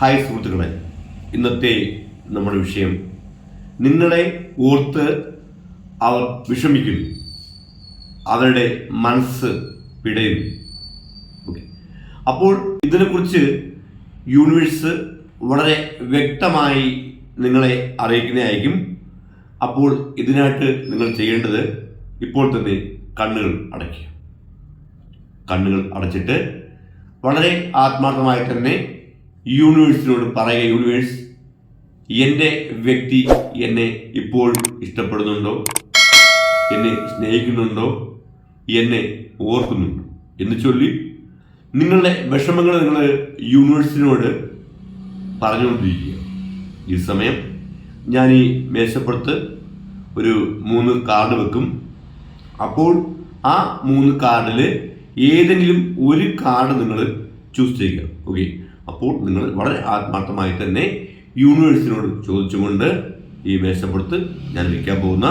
Hi സുഹൃത്തുക്കളെ. ഇന്നത്തെ നമ്മുടെ വിഷയം നിങ്ങളെ ഓർത്ത് അവർ വിഷമിക്കുന്നു. അവരുടെ മനസ്സ് പിടയുന്നു ഓക്കെ അപ്പോൾ ഇതിനെക്കുറിച്ച് യൂണിവേഴ്സ് വളരെ വ്യക്തമായി നിങ്ങളെ അറിയിക്കുന്നതായിരിക്കും. അപ്പോൾ ഇതിനായിട്ട് നിങ്ങൾ ചെയ്യേണ്ടത് ഇപ്പോൾ തന്നെ കണ്ണുകൾ അടയ്ക്കുക. കണ്ണുകൾ അടച്ചിട്ട് വളരെ ആത്മാർത്ഥമായി തന്നെ യൂണിവേഴ്സിനോട് പറയുക യൂണിവേഴ്സ് എന്റെ വ്യക്തി എന്നെ ഇപ്പോൾ ഇഷ്ടപ്പെടുന്നുണ്ടോ? എന്നെ സ്നേഹിക്കുന്നുണ്ടോ? എന്നെ ഓർക്കുന്നുണ്ടോ? എന്ന് ചൊല്ലി നിങ്ങളുടെ വിഷമങ്ങൾ നിങ്ങൾ യൂണിവേഴ്സിനോട് പറഞ്ഞുകൊണ്ടിരിക്കുക. ഈ സമയം ഞാൻ ഈ മേശപ്പുറത്ത് ഒരു മൂന്ന് കാർഡ് വെക്കും. അപ്പോൾ ആ മൂന്ന് കാർഡിൽ ഏതെങ്കിലും ഒരു കാർഡ് നിങ്ങൾ ചൂസ് ചെയ്യുക. ഓക്കെ അപ്പോൾ നിങ്ങൾ വളരെ ആത്മാർത്ഥമായി തന്നെ യൂണിവേഴ്സിനോട് ചോദിച്ചുകൊണ്ട് ഈ മേശപ്പുറത്ത് ഞാൻ വയ്ക്കാൻ പോകുന്ന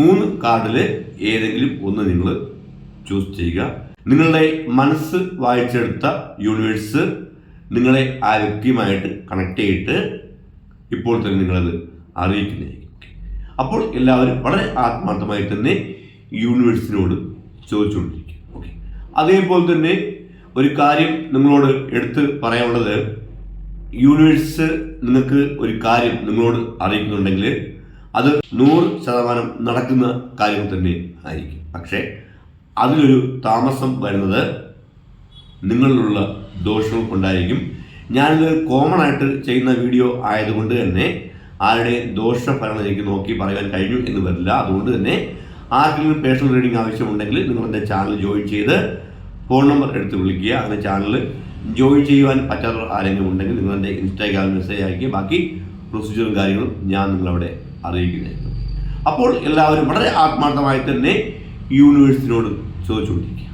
മൂന്ന് കാർഡിൽ ഏതെങ്കിലും ഒന്ന് നിങ്ങൾ ചൂസ് ചെയ്യുക. നിങ്ങളുടെ മനസ്സ് വായിച്ചെടുത്ത യൂണിവേഴ്സ് നിങ്ങളെ ആ വ്യക്തിയുമായിട്ട് കണക്ട് ചെയ്തിട്ട് ഇപ്പോൾ തന്നെ നിങ്ങളത് അറിയിക്കുന്നതായിരിക്കും. അപ്പോൾ എല്ലാവരും വളരെ ആത്മാർത്ഥമായി തന്നെ യൂണിവേഴ്സിനോട് ചോദിച്ചുകൊണ്ടിരിക്കും ഓക്കെ അതേപോലെ തന്നെ ഒരു കാര്യം നിങ്ങളോട് എടുത്ത് പറയാനുള്ളത് യൂണിവേഴ്സ് നിങ്ങൾക്ക് ഒരു കാര്യം നിങ്ങളോട് അറിയിക്കുന്നുണ്ടെങ്കിൽ അത് നൂറ് ശതമാനം നടക്കുന്ന കാര്യം തന്നെ ആയിരിക്കും. പക്ഷേ അതിലൊരു താമസം വരുന്നത് നിങ്ങളിലുള്ള ദോഷവും കൊണ്ടായിരിക്കും ഞാനിത് കോമൺ ആയിട്ട് ചെയ്യുന്ന വീഡിയോ ആയതുകൊണ്ട് തന്നെ ആരുടെ ദോഷഫലങ്ങൾ എനിക്ക് നോക്കി പറയാൻ കഴിഞ്ഞു എന്ന് വരില്ല. അതുകൊണ്ട് തന്നെ ആർക്കെങ്കിലും പേഴ്സണൽ റീഡിംഗ് ആവശ്യമുണ്ടെങ്കിൽ നിങ്ങൾ എന്റെ ചാനൽ ജോയിൻ ചെയ്ത് ഫോൺ നമ്പർ എടുത്ത് വിളിക്കുക അങ്ങനെ ചാനൽ ജോയിൻ ചെയ്യുവാൻ പറ്റാത്ത ആരെങ്കിലും ഉണ്ടെങ്കിൽ നിങ്ങൾ എന്റെ ഇൻസ്റ്റാഗ്രാമിൽ മെസ്സേജ് അയക്കുക ബാക്കി പ്രൊസീജിയറും കാര്യങ്ങളും ഞാൻ നിങ്ങളവിടെ അറിയിക്കുന്നതായിരുന്നു അപ്പോൾ എല്ലാവരും വളരെ ആത്മാർത്ഥമായി തന്നെ യൂണിവേഴ്സിനോട് ചോദിച്ചുകൊണ്ടിരിക്കുക.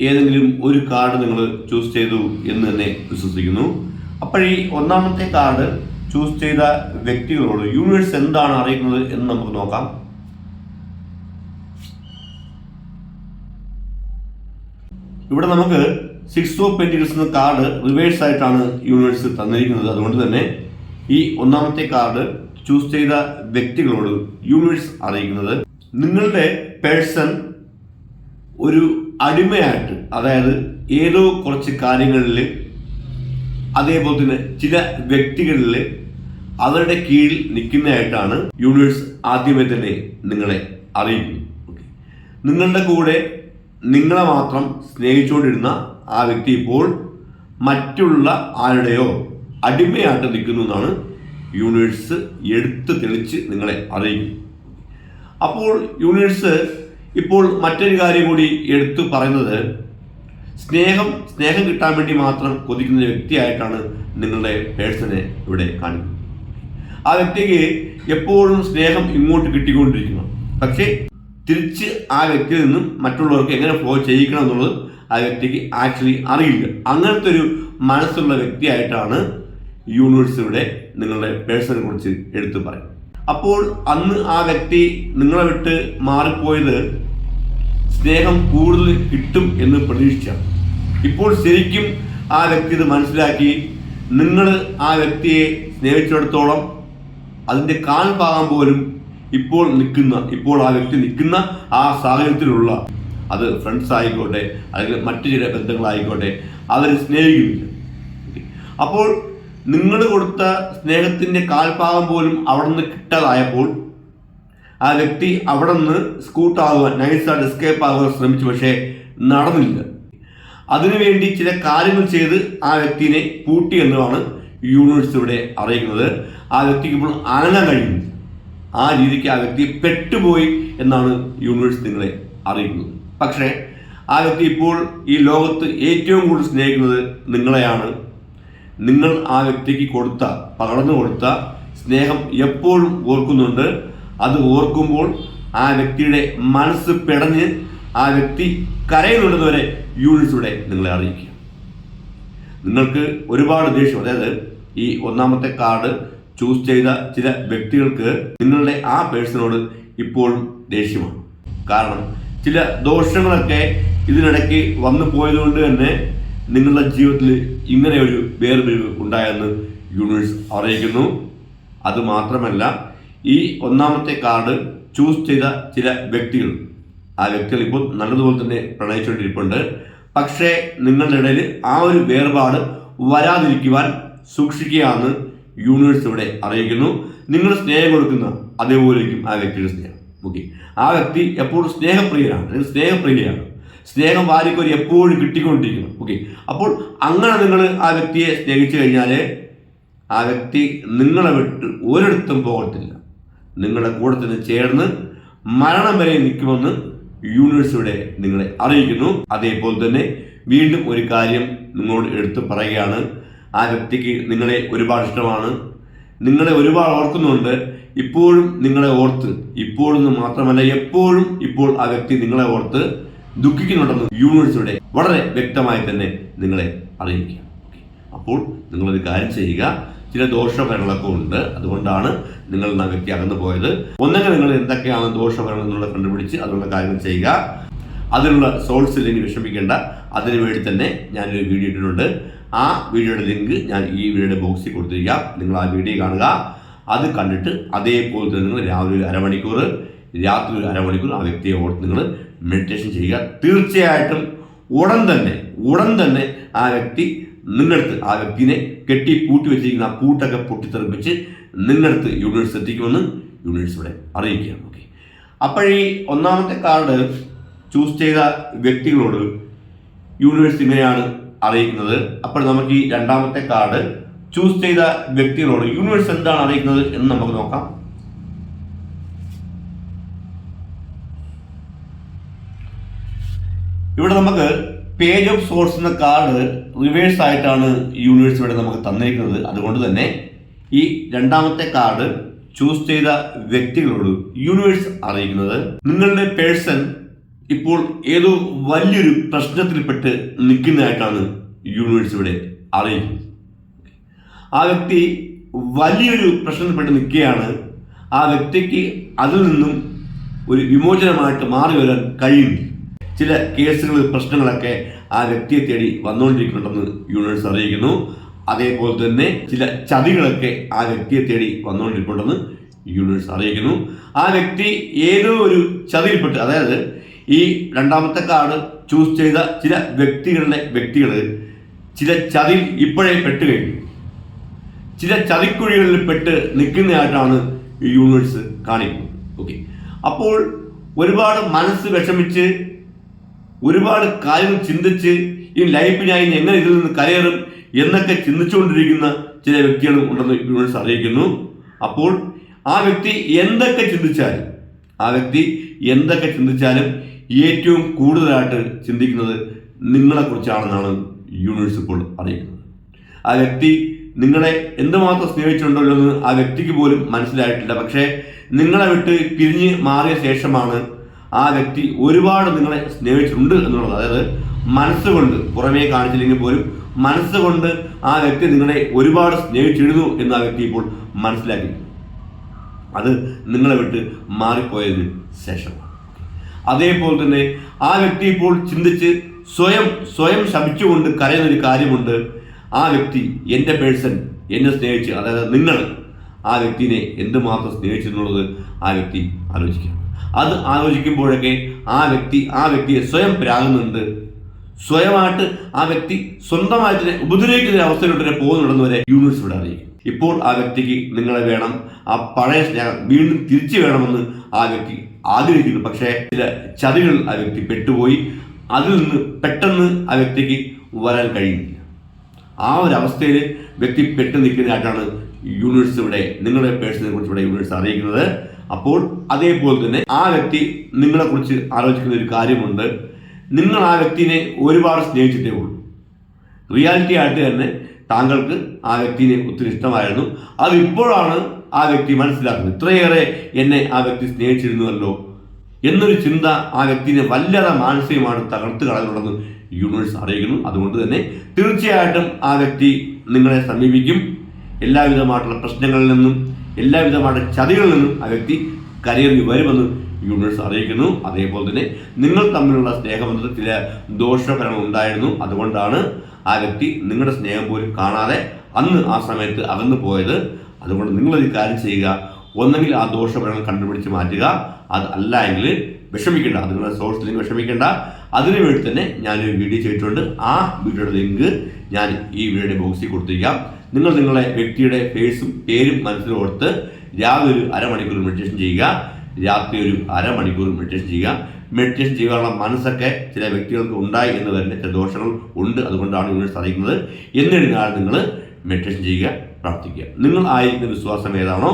ഏതെങ്കിലും ഒരു കാർഡ് നിങ്ങൾ ചൂസ് ചെയ്തു എന്ന് തന്നെ വിശ്വസിക്കുന്നു. അപ്പോഴീ ഒന്നാമത്തെ കാർഡ് ചൂസ് ചെയ്ത വ്യക്തികളോട് യൂണിവേഴ്സ് എന്താണ് അറിയുന്നത് എന്ന് നമുക്ക് നോക്കാം. ഇവിടെ നമുക്ക് സിക്സ് ഓഫ് പെന്റിക്കൽസ് എന്ന കാർഡ് റിവേഴ്സ് ആയിട്ടാണ് യൂണിവേഴ്സ് തന്നിരിക്കുന്നത്. അതുകൊണ്ട് തന്നെ ഈ ഒന്നാമത്തെ കാർഡ് ചൂസ് ചെയ്ത വ്യക്തികളോട് യൂണിവേഴ്സ് അറിയിക്കുന്നത്. നിങ്ങളുടെ പേഴ്സൺ ഒരു അടിമയായിട്ട് അതായത് ഏതോ കുറച്ച് കാര്യങ്ങളിൽ അതേപോലെ തന്നെ ചില വ്യക്തികളിൽ അവരുടെ കീഴിൽ നിൽക്കുന്നതായിട്ടാണ് യൂണിവേഴ്സ് ആദ്യമേ തന്നെ നിങ്ങളെ അറിയിക്കുന്നത്. നിങ്ങളുടെ കൂടെ നിങ്ങളെ മാത്രം സ്നേഹിച്ചുകൊണ്ടിരുന്ന ആ വ്യക്തി ഇപ്പോൾ മറ്റുള്ള ആരുടെയോ അടിമയായിട്ട് നിൽക്കുന്നു എന്നാണ് യൂണിവേഴ്സ് എടുത്ത് തെളിച്ച് നിങ്ങളെ അറിയിക്കും അപ്പോൾ യൂണിവേഴ്സ് ഇപ്പോൾ മറ്റൊരു കാര്യം കൂടി എടുത്തു പറയുന്നത്. സ്നേഹം സ്നേഹം കിട്ടാൻ വേണ്ടി മാത്രം കൊതിക്കുന്ന വ്യക്തിയായിട്ടാണ് നിങ്ങളുടെ പേഴ്സണെ ഇവിടെ കാണിക്കുന്നത്. ആ വ്യക്തിക്ക് എപ്പോഴും സ്നേഹം ഇങ്ങോട്ട് കിട്ടിക്കൊണ്ടിരിക്കുന്നു. പക്ഷേ തിരിച്ച് ആ വ്യക്തിയിൽ നിന്നും മറ്റുള്ളവർക്ക് എങ്ങനെ ഫ്ലോ ചെയ്യിക്കണം എന്നുള്ളത് ആ വ്യക്തിക്ക് ആക്ച്വലി അറിയില്ല. അങ്ങനത്തെ ഒരു മനസ്സുള്ള വ്യക്തിയായിട്ടാണ് യൂണിവേഴ്സ് ഇവിടെ നിങ്ങളുടെ പേഴ്സണെ കുറിച്ച് എടുത്തു പറയും അപ്പോൾ അന്ന് ആ വ്യക്തി നിങ്ങളെ വിട്ട് മാറിപ്പോയത് സ്നേഹം കൂടുതൽ കിട്ടും എന്ന് പ്രതീക്ഷിച്ചാണ് ഇപ്പോൾ ശരിക്കും ആ വ്യക്തി ഇത് മനസ്സിലാക്കി നിങ്ങൾ ആ വ്യക്തിയെ സ്നേഹിച്ചിടത്തോളം അതിന്റെ കാൽഭാഗം പോലും ഇപ്പോൾ നിൽക്കുന്ന ഇപ്പോൾ ആ വ്യക്തി നിൽക്കുന്ന ആ സാഹചര്യത്തിലുള്ള അത് ഫ്രണ്ട്സ് ആയിക്കോട്ടെ അല്ലെങ്കിൽ മറ്റു ചില ബന്ധങ്ങളായിക്കോട്ടെ അവർ സ്നേഹിക്കുന്നില്ല. അപ്പോൾ നിങ്ങൾ കൊടുത്ത സ്നേഹത്തിന്റെ കാൽഭാഗം പോലും അവിടെ നിന്ന് കിട്ടാതായപ്പോൾ ആ വ്യക്തി അവിടെ നിന്ന് സ്കൂട്ടാകുവാൻ നൈസായിട്ട് എസ്കേപ്പ് ആകുവാൻ ശ്രമിച്ചു പക്ഷേ നടന്നില്ല. അതിനുവേണ്ടി ചില കാര്യങ്ങൾ ചെയ്ത് ആ വ്യക്തിനെ പൂട്ടി എന്നതാണ് യൂണിവേഴ്സ് ഇവിടെ അറിയിക്കുന്നത്. ആ വ്യക്തിക്ക് ഇപ്പോൾ അനങ്ങാൻ കഴിയും. ആ രീതിക്ക് ആ വ്യക്തി പെട്ടുപോയി എന്നാണ് യൂണിവേഴ്സ് നിങ്ങളെ അറിയിക്കുന്നത്. പക്ഷേ ആ വ്യക്തി ഇപ്പോൾ ഈ ലോകത്ത് ഏറ്റവും കൂടുതൽ സ്നേഹിക്കുന്നത് നിങ്ങളെയാണ്. നിങ്ങൾ ആ വ്യക്തിക്ക് കൊടുത്ത പകർന്നു കൊടുത്ത സ്നേഹം എപ്പോഴും ഓർക്കുന്നുണ്ട്. അത് ഓർക്കുമ്പോൾ ആ വ്യക്തിയുടെ മനസ്സ് പിടഞ്ഞ് ആ വ്യക്തി കരയിലുള്ളതുവരെ യൂണിറ്റ്സിലൂടെ നിങ്ങളെ അറിയിക്കുക. നിങ്ങൾക്ക് ഒരുപാട് ദേഷ്യം അതായത് ഈ ഒന്നാമത്തെ കാർഡ് ചൂസ് ചെയ്ത ചില വ്യക്തികൾക്ക് നിങ്ങളുടെ ആ പേഴ്സണോട് ഇപ്പോഴും ദേഷ്യമാണ്. കാരണം ചില ദോഷങ്ങളൊക്കെ ഇതിനിടയ്ക്ക് വന്നു പോയതുകൊണ്ട് തന്നെ നിങ്ങളുടെ ജീവിതത്തിൽ ഇങ്ങനെ ഒരു വേർപിരിവ് ഉണ്ടായെന്ന് യൂണിവേഴ്സ് അറിയിക്കുന്നു. അതുമാത്രമല്ല ഈ ഒന്നാമത്തെ കാർഡ് ചൂസ് ചെയ്ത ചില വ്യക്തികൾ ആ വ്യക്തികൾ ഇപ്പോൾ നല്ലതുപോലെ തന്നെ പ്രണയിച്ചുകൊണ്ടിരിപ്പുണ്ട്. പക്ഷേ നിങ്ങളുടെ ഇടയിൽ ആ ഒരു വേർപാട് വരാതിരിക്കുവാൻ സൂക്ഷിക്കുകയാണെന്ന് യൂണിവേഴ്സ് ഇവിടെ അറിയിക്കുന്നു. നിങ്ങൾ സ്നേഹം കൊടുക്കുന്ന അതേപോലെയും ആ വ്യക്തിയുടെ സ്നേഹം. ഓക്കെ ആ വ്യക്തി എപ്പോഴും സ്നേഹപ്രിയനാണ്. അല്ലെങ്കിൽ സ്നേഹപ്രിയയാണ്. സ്നേഹം വാരിക്കൊരു എപ്പോഴും കിട്ടിക്കൊണ്ടിരിക്കുന്നു. ഓക്കെ അപ്പോൾ അങ്ങനെ നിങ്ങൾ ആ വ്യക്തിയെ സ്നേഹിച്ചു കഴിഞ്ഞാൽ ആ വ്യക്തി നിങ്ങളെ വിട്ട് ഒരിടത്തും പോകത്തില്ല. നിങ്ങളുടെ കൂടെ തന്നെ ചേർന്ന് മരണം വരെ നിൽക്കുമെന്ന് യൂണിവേഴ്സ് ഇവിടെ നിങ്ങളെ അറിയിക്കുന്നു. അതേപോലെ തന്നെ വീണ്ടും ഒരു കാര്യം നിങ്ങളോട് എടുത്തു പറയുകയാണ്. ആ വ്യക്തിക്ക് നിങ്ങളെ ഒരുപാട് ഇഷ്ടമാണ്. നിങ്ങളെ ഒരുപാട് ഓർക്കുന്നുണ്ട്. ഇപ്പോഴും നിങ്ങളെ ഓർത്ത് ഇപ്പോഴൊന്നും മാത്രമല്ല എപ്പോഴും ഇപ്പോൾ ആ വ്യക്തി നിങ്ങളെ ഓർത്ത് ദുഃഖിക്കുന്നുണ്ടെന്ന് യൂണിവേഴ്സിലൂടെ വളരെ വ്യക്തമായി തന്നെ നിങ്ങളെ അറിയിക്കുക അപ്പോൾ നിങ്ങളൊരു കാര്യം ചെയ്യുക ചില ദോഷഫലങ്ങളൊക്കെ ഉണ്ട്. അതുകൊണ്ടാണ് നിങ്ങൾ ആ അകന്നു പോയത്. ഒന്നെങ്കിൽ നിങ്ങൾ എന്തൊക്കെയാണ് ദോഷഫലങ്ങൾ എന്നുള്ളത് കണ്ടുപിടിച്ച് അതിനുള്ള കാര്യങ്ങൾ ചെയ്യുക. അതിനുള്ള സോഴ്സ് ഇല്ലെങ്കിൽ വിഷമിക്കേണ്ട. അതിനു വേണ്ടി തന്നെ ഞാനൊരു വീഡിയോ ഇട്ടിട്ടുണ്ട്. ആ വീഡിയോയുടെ ലിങ്ക് ഞാൻ ഈ വീഡിയോയുടെ ബോക്സിൽ കൊടുത്തിരിക്കാം. നിങ്ങൾ ആ വീഡിയോ കാണുക. അത് കണ്ടിട്ട് അതേപോലെ തന്നെ നിങ്ങൾ രാവിലെ ഒരു അരമണിക്കൂർ രാത്രി ഒരു അരമണിക്കൂർ ആ വ്യക്തിയെ ഓർത്ത് നിങ്ങൾ മെഡിറ്റേഷൻ ചെയ്യുക. തീർച്ചയായിട്ടും ഉടൻ തന്നെ ഉടൻ തന്നെ ആ വ്യക്തി നിങ്ങളടുത്ത് ആ വ്യക്തിനെ കെട്ടി പൂട്ടി വെച്ചിരിക്കുന്ന ആ പൂട്ടൊക്കെ പൊട്ടിത്തെറിപ്പിച്ച് നിങ്ങളടുത്ത് യൂണിവേഴ്സ് എത്തിക്കുമെന്ന് യൂണിവേഴ്സ് ഇവിടെ അറിയിക്കുകയാണ്. ഓക്കെ അപ്പോഴീ ഒന്നാമത്തെ കാർഡ് ചൂസ് ചെയ്ത വ്യക്തികളോട് യൂണിവേഴ്സ് ഇങ്ങനെയാണ് അറിയിക്കുന്നത്. അപ്പോൾ നമുക്ക് ഈ രണ്ടാമത്തെ കാർഡ് ചൂസ് ചെയ്ത വ്യക്തികളോട് യൂണിവേഴ്സ് എന്താണ് അറിയിക്കുന്നത് എന്ന് നമുക്ക് നോക്കാം. ഇവിടെ നമുക്ക് പേജ് ഓഫ് സോഴ്സ് എന്ന കാർഡ് റിവേഴ്സ് ആയിട്ടാണ് യൂണിവേഴ്സ് ഇവിടെ നമുക്ക് തന്നിരിക്കുന്നത്. അതുകൊണ്ട് തന്നെ ഈ രണ്ടാമത്തെ കാർഡ് ചൂസ് ചെയ്ത വ്യക്തികളോട് യൂണിവേഴ്സ് അറിയിക്കുന്നത്. നിങ്ങളുടെ പേഴ്സൺ ഇപ്പോൾ ഏതോ വലിയൊരു പ്രശ്നത്തിൽപ്പെട്ട് നിൽക്കുന്നതായിട്ടാണ് യൂണിവേഴ്സ് ഇവിടെ അറിയിക്കുന്നത്. ആ വ്യക്തി വലിയൊരു പ്രശ്നത്തിൽപ്പെട്ട് നിൽക്കുകയാണ്. ആ വ്യക്തിക്ക് അതിൽ നിന്നും ഒരു വിമോചനമായിട്ട് മാറി വരാൻ കഴിയുന്നു ചില കേസുകൾ പ്രശ്നങ്ങളൊക്കെ ആ വ്യക്തിയെ തേടി വന്നുകൊണ്ടിരിക്കുന്നുണ്ടെന്ന് യൂണിവേഴ്സ് അറിയിക്കുന്നു. അതേപോലെ തന്നെ ചില ചതികളൊക്കെ ആ വ്യക്തിയെ തേടി വന്നുകൊണ്ടിരിക്കുന്നുണ്ടെന്ന് യൂണിവേഴ്സ് അറിയിക്കുന്നു. ആ വ്യക്തി ഏതോ ഒരു ചതിയിൽപ്പെട്ട് അതായത് ഈ രണ്ടാമത്തെ കാർഡ് ചൂസ് ചെയ്ത ചില വ്യക്തികളുടെ വ്യക്തികൾ ചില ചതിയിൽ ഇപ്പോഴേ പെട്ട് കഴിഞ്ഞു. ചില ചതിക്കുഴികളിൽ പെട്ട് നിൽക്കുന്നതായിട്ടാണ് യൂണിവേഴ്സ് കാണിക്കുന്നത്. ഓക്കെ. അപ്പോൾ ഒരുപാട് മനസ്സ് വിഷമിച്ച് ഒരുപാട് കാര്യങ്ങൾ ചിന്തിച്ച് ഈ ലൈഫ് ഞാൻ എങ്ങനെ ഇതിൽ നിന്ന് കയറും എന്നൊക്കെ ചിന്തിച്ചുകൊണ്ടിരിക്കുന്ന ചില വ്യക്തികളും ഉണ്ടെന്ന് യൂണിവേഴ്സ് അറിയിക്കുന്നു. അപ്പോൾ ആ വ്യക്തി എന്തൊക്കെ ചിന്തിച്ചാലും ആ വ്യക്തി എന്തൊക്കെ ചിന്തിച്ചാലും ഏറ്റവും കൂടുതലായിട്ട് ചിന്തിക്കുന്നത് നിങ്ങളെക്കുറിച്ചാണെന്നാണ് യൂണിവേഴ്സ് ഇപ്പോൾ അറിയിക്കുന്നത്. ആ വ്യക്തി നിങ്ങളെ എന്തുമാത്രം സ്നേഹിച്ചിട്ടുണ്ടല്ലോ എന്ന് ആ വ്യക്തിക്ക് പോലും മനസ്സിലായിട്ടില്ല. പക്ഷേ നിങ്ങളെ വിട്ട് പിരിഞ്ഞ് മാറിയ ശേഷമാണ് ആ വ്യക്തി ഒരുപാട് നിങ്ങളെ സ്നേഹിച്ചിട്ടുണ്ട് എന്നുള്ളത്. അതായത് മനസ്സുകൊണ്ട് പുറമേ കാണിച്ചില്ലെങ്കിൽ പോലും മനസ്സുകൊണ്ട് ആ വ്യക്തി നിങ്ങളെ ഒരുപാട് സ്നേഹിച്ചിരുന്നു എന്ന് ആ വ്യക്തി ഇപ്പോൾ മനസ്സിലാക്കി. അത് നിങ്ങളെ വിട്ട് മാറിപ്പോയതിന് ശേഷം. അതേപോലെ തന്നെ ആ വ്യക്തി ഇപ്പോൾ ചിന്തിച്ച് സ്വയം സ്വയം ശമിച്ചുകൊണ്ട് കരയുന്നൊരു കാര്യമുണ്ട്. ആ വ്യക്തി എന്റെ പേഴ്സൺ എന്നെ സ്നേഹിച്ച് അതായത് നിങ്ങൾ ആ വ്യക്തിനെ എന്തുമാത്രം സ്നേഹിച്ചു എന്നുള്ളത് ആ വ്യക്തി ആലോചിക്കണം അത് ആലോചിക്കുമ്പോഴൊക്കെ ആ വ്യക്തി ആ വ്യക്തിയെ സ്വയം പ്രാകുന്നുണ്ട്. സ്വയമായിട്ട് ആ വ്യക്തി സ്വന്തമായിട്ട് ഉപദ്രവിക്കുന്ന അവസ്ഥയിലോട്ട് പോകുന്നുണ്ടെന്ന് വരെ യൂണിവേഴ്സ് ഇവിടെ അറിയിക്കും. ഇപ്പോൾ ആ വ്യക്തിക്ക് നിങ്ങളെ വേണം ആ പഴയ സ്നേഹം വീണ്ടും തിരിച്ചു വേണമെന്ന് ആ വ്യക്തി ആഗ്രഹിക്കുന്നു. പക്ഷേ ചില ചതികൾ ആ വ്യക്തി പെട്ടുപോയി. അതിൽ നിന്ന് പെട്ടെന്ന് ആ വ്യക്തിക്ക് വരാൻ കഴിയുന്നില്ല. ആ ഒരു അവസ്ഥയിൽ വ്യക്തി പെട്ടെന്ന് നിൽക്കുന്നതായിട്ടാണ് യൂണിവേഴ്സ് ഇവിടെ നിങ്ങളുടെ പേഴ്സണിനെ കുറിച്ച് ഇവിടെ യൂണിവേഴ്സ് അറിയിക്കുന്നത്. അപ്പോൾ അതേപോലെ തന്നെ ആ വ്യക്തി നിങ്ങളെ കുറിച്ച് ആലോചിക്കുന്ന ഒരു കാര്യമുണ്ട്. നിങ്ങൾ ആ വ്യക്തിനെ ഒരുപാട് സ്നേഹിച്ചിട്ടേ ഉള്ളൂ. റിയാലിറ്റി ആയിട്ട് തന്നെ താങ്കൾക്ക് ആ വ്യക്തിനെ ഒത്തിരി ഇഷ്ടമായിരുന്നു. അതിപ്പോഴാണ് ആ വ്യക്തി മനസ്സിലാക്കുന്നത്. ഇത്രയേറെ എന്നെ ആ വ്യക്തി സ്നേഹിച്ചിരുന്നുവല്ലോ എന്നൊരു ചിന്ത ആ വ്യക്തിനെ വല്ലാതെ മാനസികമാണ് തകർത്ത് കളയുന്നുണ്ടെന്ന് യൂണിവേഴ്സ് അറിയിക്കുന്നു. അതുകൊണ്ട് തന്നെ തീർച്ചയായിട്ടും ആ വ്യക്തി നിങ്ങളെ സമീപിക്കും. എല്ലാവിധമായിട്ടുള്ള പ്രശ്നങ്ങളിൽ നിന്നും എല്ലാവിധമായിട്ടുള്ള ചതികളിൽ നിന്നും ആ വ്യക്തി കരയറി വരുമെന്ന് യൂണിവേഴ്സ് അറിയിക്കുന്നു. അതേപോലെ തന്നെ നിങ്ങൾ തമ്മിലുള്ള സ്നേഹബന്ധത്തിൽ ചില ദോഷഫലങ്ങൾ ഉണ്ടായിരുന്നു. അതുകൊണ്ടാണ് ആ വ്യക്തി നിങ്ങളുടെ സ്നേഹം പോലും കാണാതെ അന്ന് ആ സമയത്ത് അകന്നു പോയത്. അതുകൊണ്ട് നിങ്ങളൊരു കാര്യം ചെയ്യുക. ഒന്നെങ്കിൽ ആ ദോഷഫലങ്ങൾ കണ്ടുപിടിച്ച് മാറ്റുക. അത് അല്ല എങ്കിൽ വിഷമിക്കേണ്ട. നിങ്ങളുടെ സോഴ്സ് ലിങ്ക് വിഷമിക്കേണ്ട. അതിനുവേണ്ടി തന്നെ ഞാനൊരു വീഡിയോ ചെയ്തിട്ടുണ്ട്. ആ വീഡിയോയുടെ ലിങ്ക് ഞാൻ ഈ വീഡിയോ ബോക്സിൽ കൊടുത്തിരിക്കാം. നിങ്ങൾ നിങ്ങളെ വ്യക്തിയുടെ ഫേസും പേരും മനസ്സിൽ ഓർത്ത് രാവിലെ ഒരു അരമണിക്കൂർ മെഡിറ്റേഷൻ ചെയ്യുക. രാത്രി ഒരു അരമണിക്കൂർ മെഡിറ്റേഷൻ ചെയ്യുക. മെഡിറ്റേഷൻ ചെയ്യാനുള്ള മനസ്സൊക്കെ ചില വ്യക്തികൾക്ക് ഉണ്ടായി എന്ന് വരുന്ന ചില ദോഷങ്ങൾ ഉണ്ട്. അതുകൊണ്ടാണ് യൂണിവേഴ്സ് സാധിക്കുന്നത് എന്നിരുന്നാലും നിങ്ങൾ മെഡിറ്റേഷൻ ചെയ്യുക പ്രാർത്ഥിക്കുക. നിങ്ങൾ ആയിരിക്കുന്ന വിശ്വാസം ഏതാണോ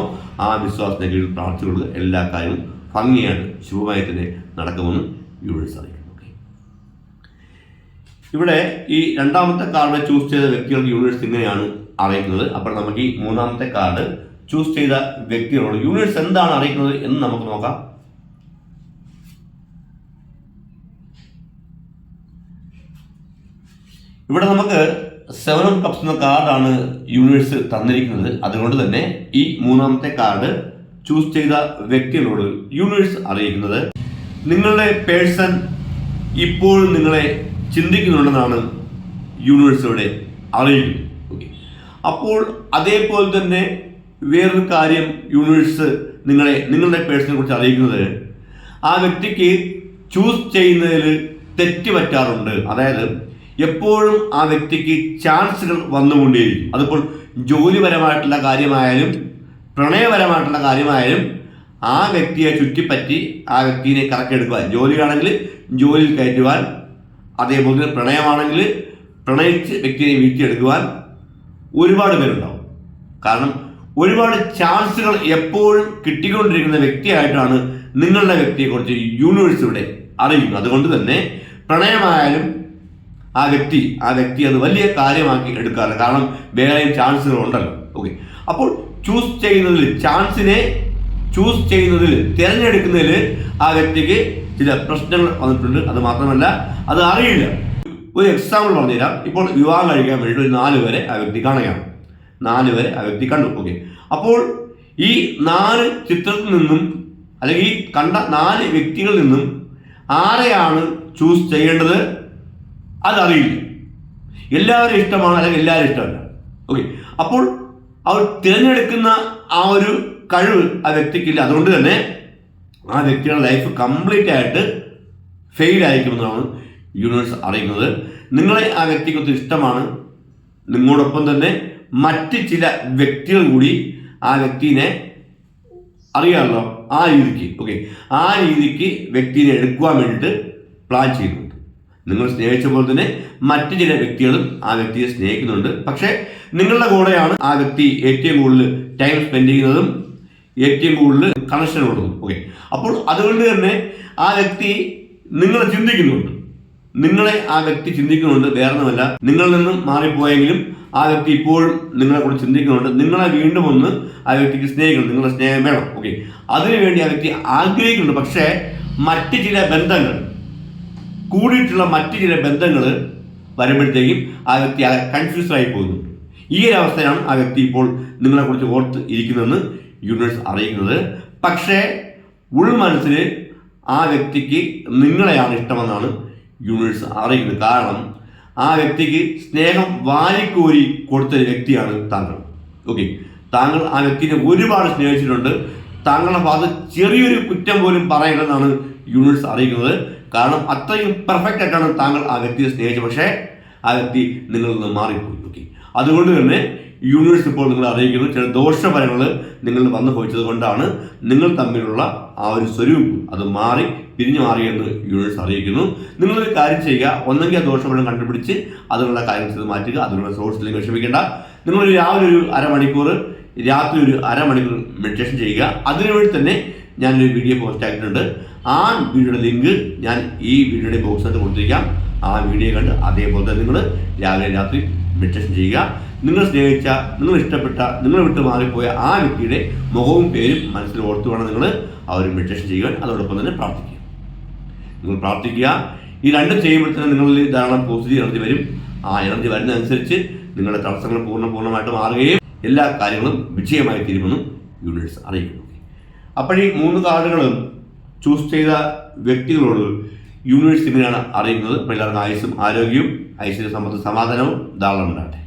ആ വിശ്വാസത്തിന് കീഴിൽ പ്രാർത്ഥിച്ചുകൊള്ളുക. എല്ലാ കാര്യവും ഭംഗിയാണ് ശുഭമായി തന്നെ നടക്കുമെന്ന് യൂണിവേഴ്സ് സാധിക്കുന്നു ഇവിടെ ഈ രണ്ടാമത്തെ കാർഡ് ചൂസ് ചെയ്ത വ്യക്തികൾക്ക് യൂണിവേഴ്സ് ഇങ്ങനെയാണ് അറിയിക്കുന്നത്. അപ്പോൾ നമുക്ക് ഈ മൂന്നാമത്തെ കാർഡ് ചൂസ് ചെയ്ത വ്യക്തികളോട് യൂണിവേഴ്സ് എന്താണ് അറിയിക്കുന്നത് എന്ന് നമുക്ക് നോക്കാം. ഇവിടെ നമുക്ക് സെവൻ ഓഫ് കപ്സ് എന്ന കാർഡാണ് യൂണിവേഴ്സ് തന്നിരിക്കുന്നത്. അതുകൊണ്ട് തന്നെ ഈ മൂന്നാമത്തെ കാർഡ് ചൂസ് ചെയ്ത വ്യക്തികളോട് യൂണിവേഴ്സ് അറിയിക്കുന്നത്. നിങ്ങളുടെ പേഴ്സൺ ഇപ്പോഴും നിങ്ങളെ ചിന്തിക്കുന്നുണ്ടെന്നാണ് യൂണിവേഴ്സിലൂടെ അറിയിക്കുന്നത്. അപ്പോൾ അതേപോലെ തന്നെ വേറൊരു കാര്യം യൂണിവേഴ്സ് നിങ്ങളെ നിങ്ങളുടെ പേഴ്സണെ കുറിച്ച് അറിയിക്കുന്നത്. ആ വ്യക്തിക്ക് ചൂസ് ചെയ്യുന്നതിൽ തെറ്റ് പറ്റാറുണ്ട്. അതായത് എപ്പോഴും ആ വ്യക്തിക്ക് ചാൻസുകൾ വന്നുകൊണ്ടേയിരിക്കും. അതിപ്പോൾ ജോലിപരമായിട്ടുള്ള കാര്യമായാലും പ്രണയപരമായിട്ടുള്ള കാര്യമായാലും ആ വ്യക്തിയെ ചുറ്റിപ്പറ്റി ആ വ്യക്തിയെ കറക്കെടുക്കുവാൻ ജോലിയാണെങ്കിൽ ജോലിയിൽ കയറ്റുവാൻ അതേപോലെ തന്നെ പ്രണയമാണെങ്കിൽ പ്രണയിച്ച് വ്യക്തിയെ വീട്ടിയെടുക്കുവാൻ ഒരുപാട് പേരുണ്ടാവും. കാരണം ഒരുപാട് ചാൻസുകൾ എപ്പോഴും കിട്ടിക്കൊണ്ടിരിക്കുന്ന വ്യക്തിയായിട്ടാണ് നിങ്ങളുടെ വ്യക്തിയെക്കുറിച്ച് യൂണിവേഴ്സ് ഇവിടെ അറിയുന്നത്. അതുകൊണ്ട് തന്നെ പ്രണയമായാലും ആ വ്യക്തി ആ വ്യക്തി അത് വലിയ കാര്യമാക്കി എടുക്കാറില്ല. കാരണം വേറെയും ചാൻസുകൾ ഉണ്ടല്ലോ. ഓക്കെ അപ്പോൾ ചൂസ് ചെയ്യുന്നതിൽ ചാൻസിനെ ചൂസ് ചെയ്യുന്നതിൽ തിരഞ്ഞെടുക്കുന്നതിൽ ആ വ്യക്തിക്ക് ചില പ്രശ്നങ്ങൾ വന്നിട്ടുണ്ട്. അത് മാത്രമല്ല അത് അറിയില്ല. ഒരു എക്സാമ്പിൾ പറഞ്ഞുതരാം. ഇപ്പോൾ വിവാഹം കഴിക്കാൻ വേണ്ടി ഒരു നാല് വരെ ആ വ്യക്തി കാണുകയാണ്. നാല് വരെ ആ വ്യക്തി കണ്ടു. ഓക്കെ അപ്പോൾ ഈ നാല് ചിത്രത്തിൽ നിന്നും അല്ലെങ്കിൽ ഈ കണ്ട നാല് വ്യക്തികളിൽ നിന്നും ആരെയാണ് ചൂസ് ചെയ്യേണ്ടത്? അതറിയില്ല എല്ലാവരും ഇഷ്ടമാണ് അല്ലെങ്കിൽ എല്ലാവരും ഇഷ്ടമല്ല. ഓക്കെ അപ്പോൾ അവർ തിരഞ്ഞെടുക്കുന്ന ആ ഒരു കഴിവ് ആ വ്യക്തിക്കില്ല. അതുകൊണ്ട് തന്നെ ആ വ്യക്തിയുടെ ലൈഫ് കംപ്ലീറ്റ് ആയിട്ട് ഫെയിൽ ആയിരിക്കുമെന്നാണ് യൂണിവേഴ്സ് അറിയുന്നത്. നിങ്ങളെ ആ വ്യക്തിക്ക് ഇഷ്ടമാണ്. നിങ്ങളോടൊപ്പം തന്നെ മറ്റ് ചില വ്യക്തികൾ കൂടി ആ വ്യക്തിനെ അറിയാമല്ലോ ആ രീതിക്ക് ഓക്കെ ആ രീതിക്ക് വ്യക്തിനെ എടുക്കുവാൻ വേണ്ടിയിട്ട് പ്ലാൻ ചെയ്യുന്നുണ്ട്. നിങ്ങൾ സ്നേഹിച്ച പോലെ തന്നെ മറ്റ് ചില വ്യക്തികളും ആ വ്യക്തിയെ സ്നേഹിക്കുന്നുണ്ട്. പക്ഷേ നിങ്ങളുടെ കൂടെയാണ് ആ വ്യക്തി ഏറ്റവും കൂടുതൽ ടൈം സ്പെൻഡ് ചെയ്യുന്നതും ഏറ്റവും കൂടുതൽ കണക്ഷൻ ഉള്ളതും ഓക്കെ അപ്പോൾ അതുകൊണ്ട് തന്നെ ആ വ്യക്തി നിങ്ങളെ ചിന്തിക്കുന്നുണ്ട്. നിങ്ങളെ ആ വ്യക്തി ചിന്തിക്കുന്നുണ്ട് വേറൊന്നുമല്ല. നിങ്ങളിൽ നിന്നും മാറിപ്പോയെങ്കിലും ആ വ്യക്തി ഇപ്പോഴും നിങ്ങളെ കൂടെ ചിന്തിക്കുന്നുണ്ട്. നിങ്ങളെ വീണ്ടും ഒന്ന് ആ വ്യക്തിക്ക് സ്നേഹിക്കണം. നിങ്ങളുടെ സ്നേഹം വേണം. ഓക്കെ അതിനുവേണ്ടി ആ വ്യക്തി ആഗ്രഹിക്കുന്നുണ്ട്. പക്ഷേ മറ്റ് ചില ബന്ധങ്ങൾ കൂടിയിട്ടുള്ള മറ്റ് ചില ബന്ധങ്ങൾ വരുമ്പോഴത്തേക്കും ആ വ്യക്തി കൺഫ്യൂസ്ഡ് ആയി പോകുന്നുണ്ട് ഈ ഒരു അവസ്ഥയാണ് ആ വ്യക്തി ഇപ്പോൾ നിങ്ങളെക്കുറിച്ച് ഓർത്ത് ഇരിക്കുന്നതെന്ന് യൂണിവേഴ്സ് അറിയിക്കുന്നത്. പക്ഷേ ഉൾമനസ്സിൽ ആ വ്യക്തിക്ക് നിങ്ങളെയാണ് ഇഷ്ടമെന്നാണ് യൂണിവേഴ്സ് അറിയുന്നത്. കാരണം ആ വ്യക്തിക്ക് സ്നേഹം വാരിക്കോരി കൊടുത്ത വ്യക്തിയാണ് താങ്കൾ. ഓക്കെ താങ്കൾ ആ വ്യക്തിനെ ഒരുപാട് സ്നേഹിച്ചിട്ടുണ്ട്. താങ്കളുടെ ഭാഗത്ത് ചെറിയൊരു കുറ്റം പോലും പറയണമെന്നാണ് യൂണിവേഴ്സ് അറിയിക്കുന്നത്. കാരണം അത്രയും പെർഫെക്റ്റ് ആയിട്ടാണ് താങ്കൾ ആ വ്യക്തിയെ സ്നേഹിച്ചത്. പക്ഷേ ആ വ്യക്തി നിങ്ങളിൽ നിന്ന് മാറിപ്പോയി. ഓക്കെ അതുകൊണ്ട് തന്നെ യൂണിവേഴ്സ് ഇപ്പോൾ നിങ്ങൾ അറിയിക്കുന്നു. ചില ദോഷഫലങ്ങൾ നിങ്ങൾ വന്നു പോയിച്ചത് കൊണ്ടാണ് നിങ്ങൾ തമ്മിലുള്ള ആ ഒരു സ്വരൂപം. അത് മാറി പിരിഞ്ഞു മാറിയെന്ന് യൂണിവേഴ്സ് അറിയിക്കുന്നു. നിങ്ങളൊരു കാര്യം ചെയ്യുക. ഒന്നെങ്കിൽ ആ ദോഷഫലം കണ്ടുപിടിച്ച് അതിനുള്ള കാര്യം ചെയ്ത് മാറ്റുക. അതിനുള്ള നിങ്ങൾ വിഷമിക്കേണ്ട. നിങ്ങളൊരു രാവിലെ ഒരു അരമണിക്കൂർ രാത്രി ഒരു അരമണിക്കൂർ മെഡിറ്റേഷൻ ചെയ്യുക. അതിനുവേണ്ടി തന്നെ ഞാനൊരു വീഡിയോ പോസ്റ്റ് ആക്കിയിട്ടുണ്ട്. ആ വീഡിയോയുടെ ലിങ്ക് ഞാൻ ഈ വീഡിയോയുടെ ബോക്സിനകത്ത് കൊടുത്തിരിക്കാം. ആ വീഡിയോ കണ്ട് അതേപോലെ തന്നെ നിങ്ങൾ രാവിലെ രാത്രി മെഡിറ്റേഷൻ ചെയ്യുക. നിങ്ങൾ സ്നേഹിച്ച നിങ്ങൾ ഇഷ്ടപ്പെട്ട നിങ്ങൾ വിട്ട് മാറിപ്പോയ ആ വ്യക്തിയുടെ മുഖവും പേരും മനസ്സിൽ ഓർത്തു വേണം നിങ്ങൾ ആ ഒരു മെഡിറ്റേഷൻ ചെയ്യുവാൻ. അതോടൊപ്പം തന്നെ പ്രാർത്ഥിക്കുക. നിങ്ങൾ പ്രാർത്ഥിക്കുക. ഈ രണ്ടും ചെയ്യുമ്പോഴത്തേനും നിങ്ങളിൽ ധാരാളം പോസിറ്റീവ് എനർജി വരും. ആ എനർജി വരുന്നതനുസരിച്ച് നിങ്ങളുടെ തടസ്സങ്ങൾ പൂർണ പൂർണമായിട്ട് മാറുകയും എല്ലാ കാര്യങ്ങളും വിജയമായി തീരുമെന്നും യൂണിവേഴ്സ് അറിയിക്കുന്നു. അപ്പോൾ മൂന്ന് കാർഡുകളും ചൂസ് ചെയ്ത വ്യക്തികളോട് യൂണിവേഴ്സ് ഇങ്ങനെയാണ് അറിയുന്നത്? എല്ലാവർക്കും ആയുസും ആരോഗ്യവും ഐശ്വര്യ സമ്പത്ത് സമാധാനവും ധാരാളം ഉണ്ടാകട്ടെ.